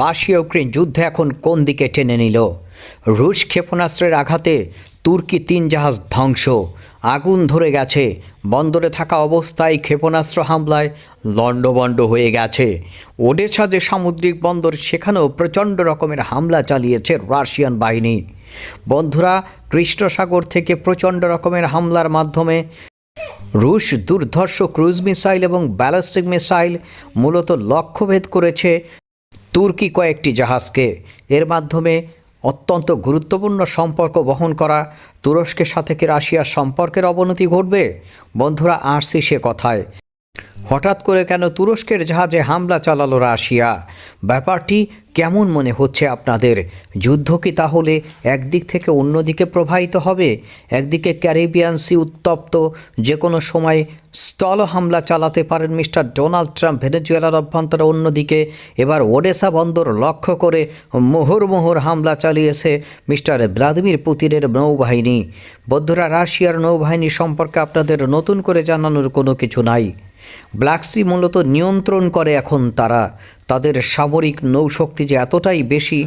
Russia Ukraine যুদ্ধে এখন কোন দিকে টেনে নিল? রুশ ক্ষেপণাস্ত্রের আঘাতে তুর্কি তিন জাহাজ ধ্বংস। আগুন ধরে গেছে। বন্দরে থাকা অবস্থায় ক্ষেপণাস্ত্র হামলায় লণ্ডভণ্ড হয়ে গেছে। ওডেসা যে সামুদ্রিক বন্দর, সেখানেও প্রচণ্ড রকমের হামলা চালিয়েছে রাশিয়ান বাহিনী। বন্ধুরা, কৃষ্ণসাগর থেকে প্রচণ্ড রকমের হামলার মাধ্যমে রুশ দুর্ধর্ষ ক্রুজ মিসাইল এবং ব্যালিস্টিক মিসাইল মূলত লক্ষ্যভেদ করেছে তুর্কি কয়েকটি জাহাজকে। এর মাধ্যমে অত্যন্ত গুরুত্বপূর্ণ সম্পর্ক বহন করা তুরস্কের সাথে কি রাশিয়ার সম্পর্কের অবনতি ঘটবে? বন্ধুরা, আসছি সে কথায়। হঠাৎ করে কেন তুরস্কের জাহাজে হামলা চালালো রাশিয়া? ব্যাপারটি কেমন মনে হচ্ছে আপনাদের? যুদ্ধ কি তাহলে একদিক থেকে অন্যদিকে প্রবাহিত হবে? একদিকে ক্যারিবিয়ান সি উত্তপ্ত যে কোনো সময় স্থল হামলা চালাতে পারেন মিস্টার ডোনাল্ড ট্রাম্প, ভেনেজুয়েলার অভ্যন্তরে অন্যদিকে। এবার ওডেসা বন্দর লক্ষ্য করে মোহর মোহর হামলা চালিয়েছে মিস্টার ভ্লাদিমির পুতিনের নৌবাহিনী। বন্ধুরা, রাশিয়ার নৌবাহিনী সম্পর্কে আপনাদের নতুন করে জানানোর কোনো কিছু নাই। ব্ল্যাক সি মূলত নিয়ন্ত্রণ করে এখন তারা। তাদের সামরিক নৌশক্তি যে এতটাই বেশি,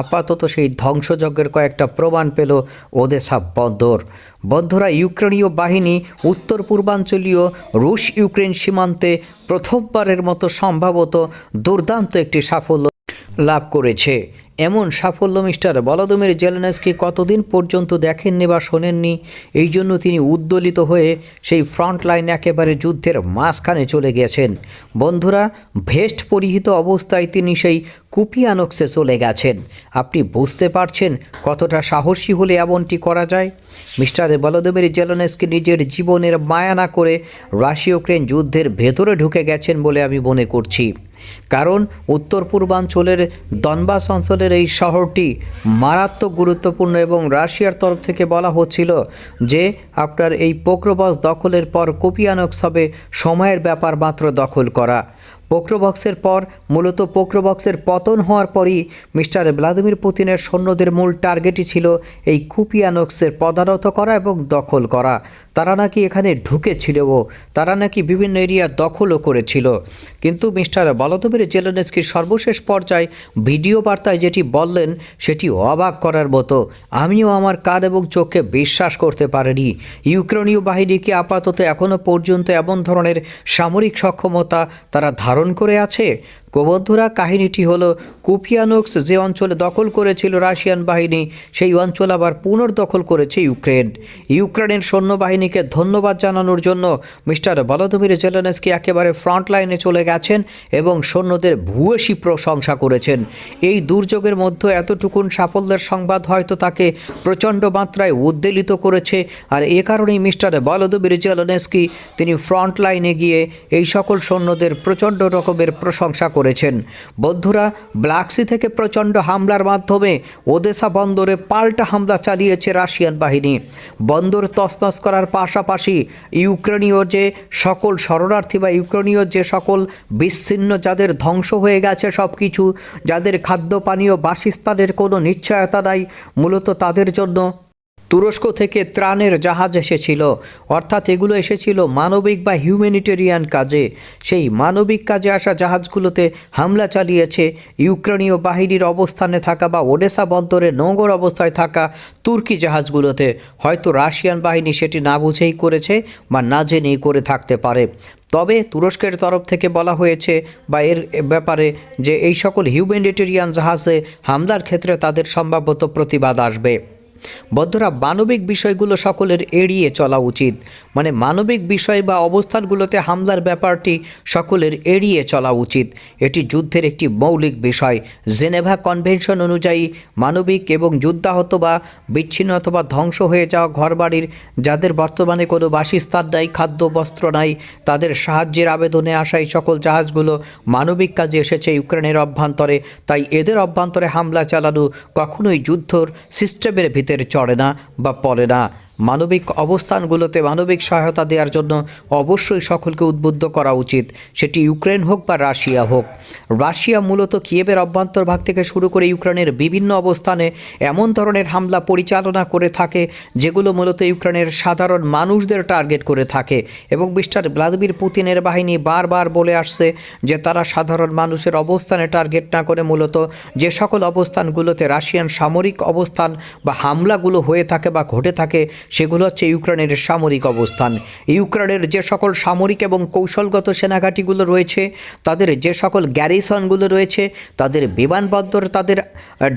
আপাতত সেই ধ্বংসযজ্ঞের কয়েকটা প্রমাণ পেল ওদেসা বন্দর। বন্ধুরা, ইউক্রেনীয় বাহিনী উত্তর পূর্বাঞ্চলীয় রুশ ইউক্রেন সীমান্তে প্রথমবারের মতো সম্ভবত দুর্দান্ত একটি সাফল্য লাভ করেছে। এমন সাফল্য মিস্টার বলদমির জেলেনস্কি কতদিন পর্যন্ত দেখেননি বা শোনেননি, এই জন্য তিনি উদ্দোলিত হয়ে সেই ফ্রন্ট লাইন একেবারে যুদ্ধের মাঝখানে চলে গেছেন। বন্ধুরা, ভেস্ট পরিহিত অবস্থায় তিনি সেই কুপিয়ানক্সে চলে গেছেন। আপনি বুঝতে পারছেন কতটা সাহসী হলে এমনটি করা যায়? মিস্টার বলদমির জেলনেসকি নিজের জীবনের মায়া না করে রাশিয়া ইউক্রেন যুদ্ধের ভেতরে ঢুকে গেছেন বলে আমি মনে করছি। কারণ উত্তর পূর্বাঞ্চলের দনবাস অঞ্চলের এই শহরটি মারাত্মক গুরুত্বপূর্ণ এবং রাশিয়ার তরফ থেকে বলা হচ্ছিল যে, আপনার এই পোক্রোবস দখলের পর কোপিয়ানক্স হবে সময়ের ব্যাপার মাত্র দখল করা। পোক্রোবক্সের পর, মূলত পোক্রোবক্সের পতন হওয়ার পরই মিস্টার ভ্লাদিমির পুতিনের সৈন্যদের মূল টার্গেটই ছিল এই কুপিয়ানক্সের পদারত করা এবং দখল করা। তারা নাকি এখানে ঢুকেছিল ও তারা নাকি বিভিন্ন এরিয়া দখলও করেছিল। কিন্তু মিস্টার বলদমির জেলেনস্কির সর্বশেষ পর্যায়ে ভিডিও বার্তায় যেটি বললেন, সেটি অবাক করার মতো। আমিও আমার কান এবং চোখকে বিশ্বাস করতে পারিনি। ইউক্রেনীয় বাহিনীকে আপাতত এখনও পর্যন্ত এমন ধরনের সামরিক সক্ষমতা তারা ধারণ করে আছে? গোবন্ধুরা কাহিনীটি হলো কুপিয়ানোক্স যে অঞ্চলে দখল করেছিল রাশিয়ান বাহিনী, সেই অঞ্চল আবার পুনর্দখল করেছে ইউক্রেন। ইউক্রেনের সৈন্যবাহিনীকে ধন্যবাদ জানানোর জন্য মিস্টার বলদমির জেলেনস্কি একেবারে ফ্রন্ট লাইনে চলে গেছেন এবং সৈন্যদের ভূয়সী প্রশংসা করেছেন। এই দুর্যোগের মধ্যে এতটুকুন সাফল্যের সংবাদ হয়তো তাকে প্রচণ্ড মাত্রায় উদ্বেলিত করেছে। আর এ কারণেই মিস্টার বলদমির জেলেনস্কি তিনি ফ্রন্ট লাইনে গিয়ে এই সকল সৈন্যদের প্রচণ্ড রকমের প্রশংসা করেছেন। বন্ধুরা ব্ল্যাকসি থেকে প্রচণ্ড হামলার মাধ্যমে ওদেসা বন্দরে পাল্টা হামলা চালিয়েছে রাশিয়ান বাহিনী। বন্দর তছনছ করার পাশাপাশি ইউক্রেনীয় যে সকল শরণার্থী বা ইউক্রেনীয় যে সকল বিচ্ছিন্ন যাদের ধ্বংস হয়ে গেছে সব কিছু যাদের খাদ্য পানীয় বাসস্থানের কোনো নিশ্চয়তা নাই, মূলত তাদের জন্য তুরস্ক থেকে ত্রাণের জাহাজ এসেছিল। অর্থাৎ এগুলো এসেছিল মানবিক বা হিউম্যানিটেরিয়ান কাজে। সেই মানবিক কাজে আসা জাহাজগুলোতে হামলা চালিয়েছে ইউক্রেনীয় বাহিনীর অবস্থানে থাকা বা ওডেসা বন্দরে নোংর অবস্থায় থাকা তুর্কি জাহাজগুলোতে। হয়তো রাশিয়ান বাহিনী সেটি না বুঝেই করেছে বা না জেনেই করে থাকতে পারে। তবে তুরস্কের তরফ থেকে বলা হয়েছে বা এর ব্যাপারে যে এই সকল হিউম্যানিটেরিয়ান জাহাজে হামলার ক্ষেত্রে তাদের সম্ভাব্যত প্রতিবাদ আসবে। বন্ধুরা মানবিক বিষয়গুলো সকলের এড়িয়ে চলা উচিত। মানে মানবিক বিষয় বা অবস্থানগুলোতে হামলার ব্যাপারটি সকলের এড়িয়ে চলা উচিত। এটি যুদ্ধের একটি মৌলিক বিষয়। জেনেভা কনভেনশন অনুযায়ী মানবিক এবং যুদ্ধাহত বা বিচ্ছিন্ন অথবা ধ্বংস হয়ে যাওয়া ঘরবাড়ির, যাদের বর্তমানে কোনো বাসস্থান নাই, খাদ্য, বস্ত্র নাই, তাদের সাহায্যের আবেদনে আসা এই সকল জাহাজগুলো মানবিক কাজে এসেছে ইউক্রেনের অভ্যন্তরে। তাই এদের অভ্যন্তরে হামলা চালানো কখনোই যুদ্ধর সিস্টেমের ভিতরে চড়ে না বা পড়ে না। মানবিক অবস্থানগুলোতে মানবিক সহায়তা দেওয়ার জন্য অবশ্যই সকলকে উদ্বুদ্ধ করা উচিত। সেটি ইউক্রেন হোক বা রাশিয়া হোক। রাশিয়া মূলত কিয়েবের অভ্যন্তরভাগ থেকে শুরু করে ইউক্রেনের বিভিন্ন অবস্থানে এমন ধরনের হামলা পরিচালনা করে থাকে, যেগুলো মূলত ইউক্রেনের সাধারণ মানুষদের টার্গেট করে থাকে। এবং মিস্টার ভ্লাদিমির পুতিনের বাহিনী বারবার বলে আসছে যে তারা সাধারণ মানুষের অবস্থানে টার্গেট না করে মূলত যে সকল অবস্থানগুলোতে রাশিয়ান সামরিক অবস্থান বা হামলাগুলো হয়ে থাকে বা ঘটে থাকে সেগুলো হচ্ছে ইউক্রেনের সামরিক অবস্থান। ইউক্রেনের যে সকল সামরিক এবং কৌশলগত সেনাঘাঁটিগুলো রয়েছে, তাদের যে সকল গ্যারিসনগুলো রয়েছে, তাদের বিমানবন্দর তাদের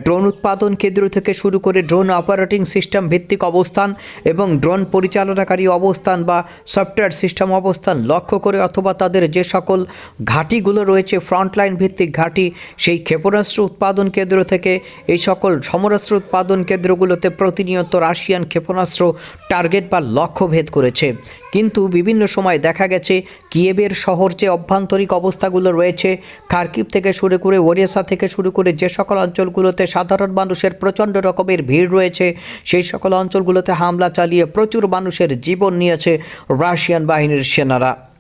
ড্রোন উৎপাদন কেন্দ্র থেকে শুরু করে ড্রোন অপারেটিং সিস্টেম ভিত্তিক অবস্থান এবং ড্রোন পরিচালনাকারী অবস্থান বা সফটওয়্যার সিস্টেম অবস্থান লক্ষ্য করে অথবা তাদের যে সকল ঘাঁটিগুলো রয়েছে ফ্রন্টলাইন ভিত্তিক ঘাঁটি, সেই ক্ষেপণাস্ত্র উৎপাদন কেন্দ্র থেকে এই সকল সমরাস্ত্র উৎপাদন কেন্দ্রগুলোতে প্রতিনিয়ত রাশিয়ান ক্ষেপণাস্ত্র টার্গেট বা লক্ষ্য ভেদ করেছে। কিন্তু বিভিন্ন সময় দেখা গেছে কিয়েবের শহর যে অভ্যন্তরিক অবস্থাগুলো রয়েছে খার্কিব থেকে শুরু করে ওরিয়েসা থেকে শুরু করে যে সকল অঞ্চলগুলোতে সাধারণ মানুষের প্রচণ্ড রকমের ভিড় রয়েছে, সেই সকল অঞ্চলগুলোতে হামলা চালিয়ে প্রচুর মানুষের জীবন নিয়েছে রাশিয়ান বাহিনীর সেনারা।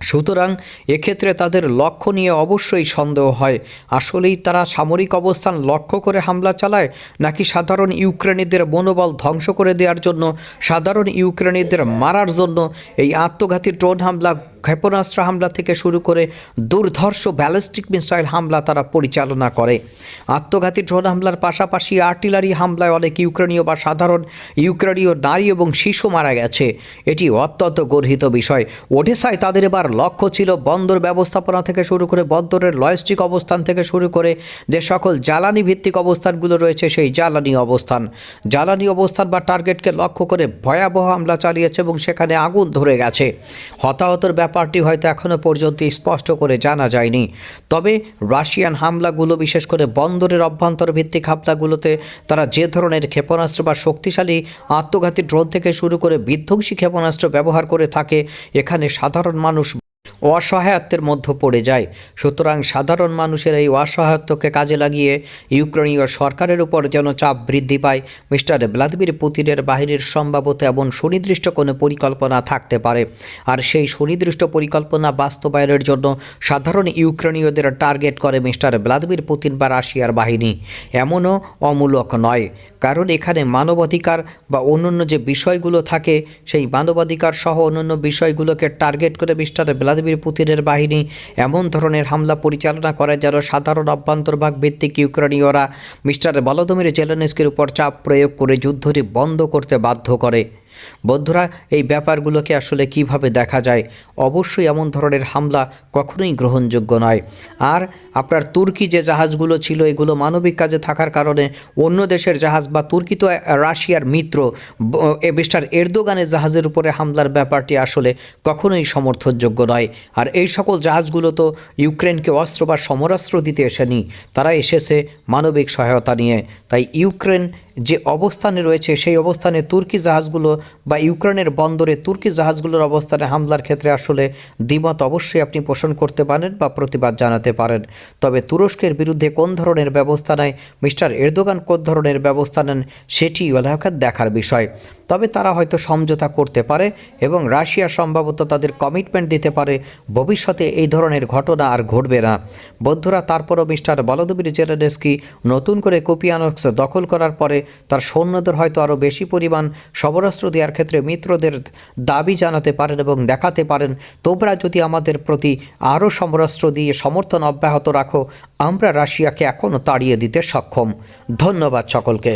সুতরাং এক্ষেত্রে তাদের লক্ষ্য নিয়ে অবশ্যই সন্দেহ হয়। আসলেই তারা সামরিক অবস্থান লক্ষ্য করে হামলা চালায়, নাকি সাধারণ ইউক্রেনীদের মনোবল ধ্বংস করে দেওয়ার জন্য, সাধারণ ইউক্রেনীদের মারার জন্য এই আত্মঘাতী ড্রোন হামলা, ক্ষেপণাস্ত্র হামলা থেকে শুরু করে দুর্ধর্ষ ব্যালিস্টিক মিসাইল হামলা তারা পরিচালনা করে। আত্মঘাতী ড্রোন হামলার পাশাপাশি আর্টিলারি হামলায় অনেক ইউক্রেনীয় বা সাধারণ ইউক্রেনীয় নারী এবং শিশু মারা গেছে। এটি অত্যন্ত গর্হিত বিষয়। ওডেসায় তাদের এবার লক্ষ্য ছিল বন্দর ব্যবস্থাপনা থেকে শুরু করে বন্দরের লজিস্টিক অবস্থান থেকে শুরু করে যে সকল জ্বালানি ভিত্তিক অবস্থানগুলো রয়েছে, সেই জ্বালানি অবস্থান। জ্বালানি অবস্থান বা টার্গেটকে লক্ষ্য করে ভয়াবহ হামলা চালিয়েছে এবং সেখানে আগুন ধরে গেছে। হতাহতর ব্যাপারটি হয়তো এখনও পর্যন্ত স্পষ্ট করে জানা যায়নি। তবে রাশিয়ান হামলাগুলো, বিশেষ করে বন্দরের অভ্যন্তর ভিত্তিক হামলাগুলোতে, তারা যে ধরনের ক্ষেপণাস্ত্র বা শক্তিশালী আত্মঘাতী ড্রোন থেকে শুরু করে বিধ্বংসী ক্ষেপণাস্ত্র ব্যবহার করে থাকে, এখানে সাধারণ মানুষ অসহায়ত্বের মধ্যে পড়ে যায়। সুতরাং সাধারণ মানুষের এই অসহায়ত্বকে কাজে লাগিয়ে ইউক্রেনীয় সরকারের উপর যেন চাপ বৃদ্ধি পায়, মিস্টার ভ্লাদিমির পুতিনের বাহিনীর সম্ভাবত এমন সুনির্দিষ্ট কোনো পরিকল্পনা থাকতে পারে। আর সেই সুনির্দিষ্ট পরিকল্পনা বাস্তবায়নের জন্য সাধারণ ইউক্রেনীয়দের টার্গেট করে মিস্টার ভ্লাদিমির পুতিন বা রাশিয়ার বাহিনী। এমনও অমূলক নয়। কারণ এখানে মানবাধিকার বা অন্যান্য যে বিষয়গুলো থাকে, সেই মানবাধিকার সহ অন্যান্য বিষয়গুলোকে টার্গেট করে মিস্টার ভ্লাদিমির পুতিনের বাহিনী। এমন ধরনের হামলা পরিচালনা করে যেন সাধারণ অভ্যন্তরভাগ ভিত্তিক ইউক্রেনীয়রা। মিস্টার ভলোদমির জেলেনস্কির উপর চাপ প্রয়োগ করে যুদ্ধটি বন্ধ করতে বাধ্য করে। বন্ধুরা, এই ব্যাপারগুলোকে আসলে কীভাবে দেখা যায়? অবশ্যই এমন ধরনের হামলা কখনোই গ্রহণযোগ্য নয়। আর আপনার তুর্কি যে জাহাজগুলো ছিল, এগুলো মানবিক কাজে থাকার কারণে অন্য দেশের জাহাজ বা তুর্কি তো রাশিয়ার মিত্র মিস্টার এরদোগানের জাহাজের উপরে হামলার ব্যাপারটি আসলে কখনোই সমর্থনযোগ্য নয়। আর এই সকল জাহাজগুলো তো ইউক্রেনকে অস্ত্র বা সমরাস্ত্র দিতে এসেনি, তারা এসেছে মানবিক সহায়তা নিয়ে। তাই ইউক্রেন যে অবস্থানে রয়েছে, সেই অবস্থানে তুর্কি জাহাজগুলো বা ইউক্রেনের বন্দরে তুর্কি জাহাজগুলোর অবস্থানে হামলার ক্ষেত্রে আসলে দ্বিমত অবশ্যই আপনি পোষণ করতে পারেন বা প্রতিবাদ জানাতে পারেন। তবে তুরস্কের বিরুদ্ধে কোন ধরনের ব্যবস্থা নেয়? মিস্টার এরদোগান কোন ধরনের ব্যবস্থা নেন? সেটি এলাকার দেখার বিষয়। তবে তারা হয়তো সমঝোতা করতে পারে এবং রাশিয়া সম্ভবত তাদের কমিটমেন্ট দিতে পারে। ভবিষ্যতে এই ধরনের ঘটনা আর ঘটবে না। বন্ধুরা, তারপরও মিস্টার বলদবির জেলেনস্কি নতুন করে কোপিয়ানক্স দখল করার পরে তার সৈন্যদের হয়তো আরও বেশি পরিমাণ সমরাস্ত্র দেওয়ার ক্ষেত্রে মিত্রদের দাবি জানাতে পারেন এবং দেখাতে পারেন। তোমরা যদি আমাদের প্রতি আরও সমরাস্ত্র দিয়ে সমর্থন অব্যাহত রাখো। আমরা রাশিয়াকে এখনও তাড়িয়ে দিতে সক্ষম। ধন্যবাদ সকলকে।